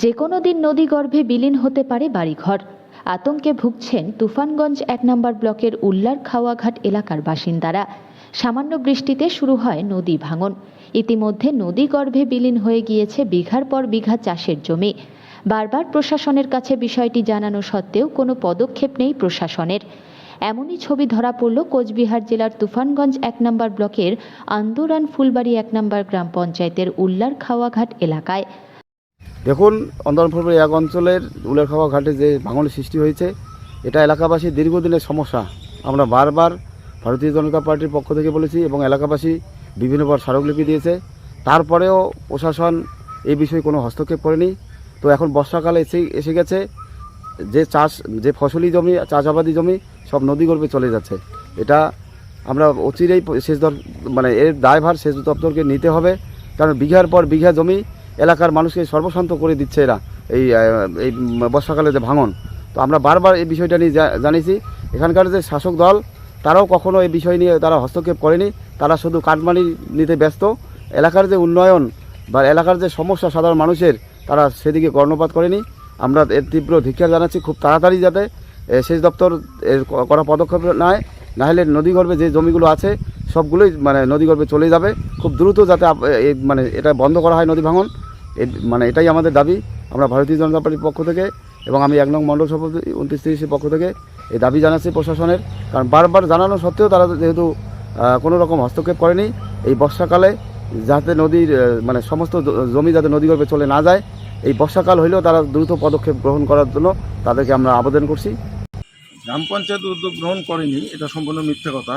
যে কোনো দিন নদীগর্ভে বিলীন হতে পারে বাড়িঘর। আতঙ্কে ভুগছেন তুফানগঞ্জ এক নম্বর ব্লকের উল্লার খাওয়াঘাট এলাকার বাসিন্দারা। সামান্য বৃষ্টিতে শুরু হয় নদী ভাঙন। ইতিমধ্যে নদীগর্ভে বিলীন হয়ে গিয়েছে বিঘার পর বিঘা চাষের জমি। বারবার প্রশাসনের কাছে বিষয়টি জানানো সত্ত্বেও কোনো পদক্ষেপ নেই প্রশাসনের। এমনই ছবি ধরা পড়ল কোচবিহার জেলার তুফানগঞ্জ এক নম্বর ব্লকের আন্দোরান ফুলবাড়ি এক নম্বর গ্রাম পঞ্চায়েতের উল্লার খাওয়াঘাট এলাকায়। দেখুন অন্দরপুর এক অঞ্চলের উলেরখাওয়া ঘাটে যে ভাঙনের সৃষ্টি হয়েছে, এটা এলাকাবাসী দীর্ঘদিনের সমস্যা। আমরা বারবার ভারতীয় জনতা পার্টির পক্ষ থেকে বলেছি এবং এলাকাবাসী বিভিন্নবার স্মারকলিপি দিয়েছে। তারপরেও প্রশাসন এই বিষয়ে কোনো হস্তক্ষেপ করেনি। তো এখন বর্ষাকালে এসে এসে গেছে। যে চাষ, যে ফসলি জমি, চাষাবাদি জমি সব নদী নদীগর্ভে চলে যাচ্ছে। এটা আমরা অচিরেই সেচ মানে এর দায়ভার সেচ দপ্তরকে নিতে হবে। কারণ বিঘার পর বিঘা জমি এলাকার মানুষকে সর্বশান্ত করে দিচ্ছে এরা, এই এই বর্ষাকালে যে ভাঙন। তো আমরা বারবার এই বিষয়টা নিয়ে জানিয়েছি। এখানকার যে শাসক দল, তারাও কখনো এই বিষয় নিয়ে তারা হস্তক্ষেপ করেনি। তারা শুধু কাটমানি নিতে ব্যস্ত। এলাকার যে উন্নয়ন বা এলাকার যে সমস্যা সাধারণ মানুষের, তারা সেদিকে কর্ণপাত করেনি। আমরা এর তীব্র ধিক্ষার জানাচ্ছি খুব তাড়াতাড়ি যাতে সেচ দপ্তর এর করা পদক্ষেপ নেয়। না হলে নদীগর্ভে যে জমিগুলো আছে, সবগুলোই মানে নদীগর্ভে চলে যাবে। খুব দ্রুত যাতে মানে এটা বন্ধ করা হয় নদী ভাঙন। মানে এটাই আমাদের দাবি। আমরা ভারতীয় জনতা পার্টির পক্ষ থেকে এবং আমি এক নং মণ্ডল সভাপতি উনত্রিশ তিরিশের পক্ষ থেকে এই দাবি জানাচ্ছি প্রশাসনের। কারণ বারবার জানানো সত্ত্বেও তারা যেহেতু কোনো রকম হস্তক্ষেপ করেনি, এই বর্ষাকালে যাতে নদীর মানে সমস্ত জমি যাতে নদীগর্ভে চলে না যায়, এই বর্ষাকাল হইলেও তারা দ্রুত পদক্ষেপ গ্রহণ করার জন্য তাদেরকে আমরা আবেদন করছি। গ্রাম পঞ্চায়েত উদ্যোগ গ্রহণ করেনি, এটা সম্পূর্ণ মিথ্যে কথা।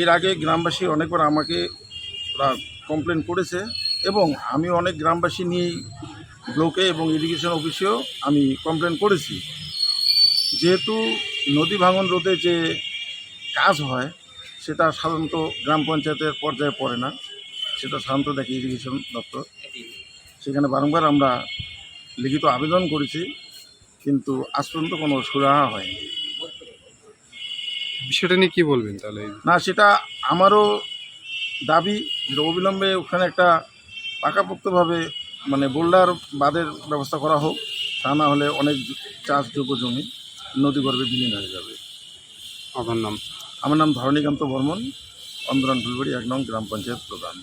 এর আগে গ্রামবাসী অনেকবার আমাকে ওরা কমপ্লেন করেছে। এবং আমি অনেক গ্রামবাসী নিয়ে ব্লকে এবং ইরিগেশন অফিসেও আমি কমপ্লেন করেছি। যেহেতু নদী ভাঙন রোধে যে কাজ হয় সেটা সাধারণত গ্রাম পঞ্চায়েতের পর্যায়ে পড়ে না। সেটা সাধারণত দেখে ইরিগেশন দপ্তর। সেখানে বারংবার আমরা লিখিত আবেদন করেছি কিন্তু আজ পর্যন্ত কোনো সুরাহা হয়নি। বিষয়টা নিয়ে কী বলবেন তাহলে? না সেটা আমারও দাবি অবিলম্বে ওখানে একটা পাকাপোক্তভাবে মানে বোল্ডার বাঁধের ব্যবস্থা করা হোক তা না হলে অনেক চাষযোগ্য জমি নদীগর্ভে বিলীন হয়ে যাবে। আমার নাম? আমার নাম ধরণীকান্ত বর্মন অন্দরান ফুলবাড়ি এক নং গ্রাম পঞ্চায়েত প্রধান।